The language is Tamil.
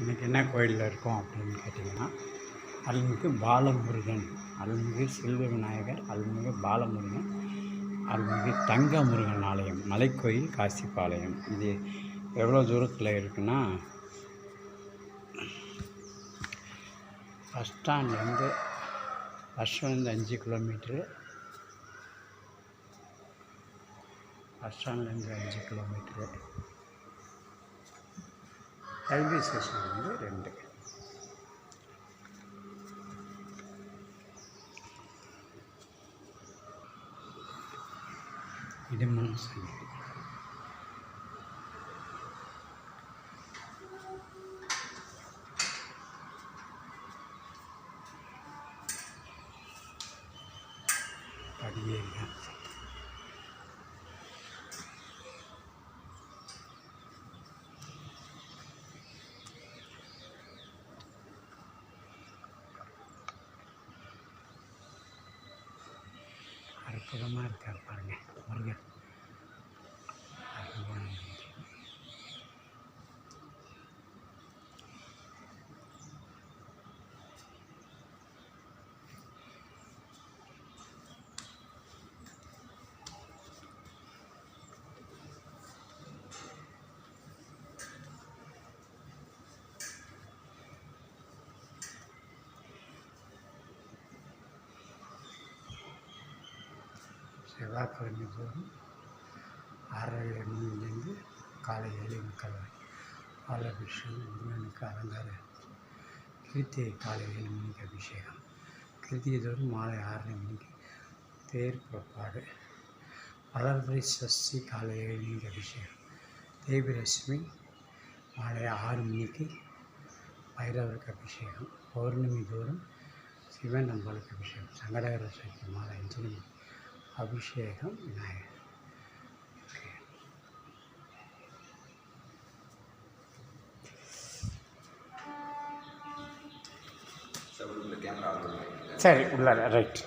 இன்றைக்கி என்ன கோயிலில் இருக்கோம் அப்படின்னு கேட்டிங்கன்னா அருள்மிகு பாலமுருகன் அருள்மிகு செல்வ விநாயகர் அருள்மிகு பாலமுருகன் அருள்மிகு தங்க முருகன் ஆலயம் மலைக்கோயில் காசிப்பாளையம். இது எவ்வளோ தூரத்தில் இருக்குன்னா பஸ் ஸ்டாண்ட்லேருந்து பஸ் வந்து அஞ்சு கிலோமீட்ரு பஸ் ஸ்டாண்ட்லேருந்து அஞ்சு கிலோமீட்ரு റെയിൽവേ സ്റ്റേഷൻ ഒന്ന് രണ്ട്. ഇടമൺ സംഖ്യ சுகமாக இருக்கார் பாருங்கள் முருகன் செவ்வாய்க்கிழமை தோறும் ஆறரை மணிலேருந்து காலை ஏழு முக்கால் வரை. பால் முருகனுக்கு அலங்கார கிருத்திகை காலை ஏழு மணிக்கு அபிஷேகம். கிருத்தியை தோறும் மாலை ஆறரை மணிக்கு தேர் புறப்பாடு. வளர்பிறை சஷ்டி காலை ஏழு மணிக்கு அபிஷேகம். தேவிலட்சுமி மாலை ஆறு மணிக்கு பைரவருக்கு அபிஷேகம். பௌர்ணமி தோறும் சிவன் அம்பாளுக்கு அபிஷேகம். சங்கடகர சக்தி மாலை அஞ்சு மணி அபிஷேகம் விநாயகர். சார் உள்ள கேமரா சரி உள்ள ரைட்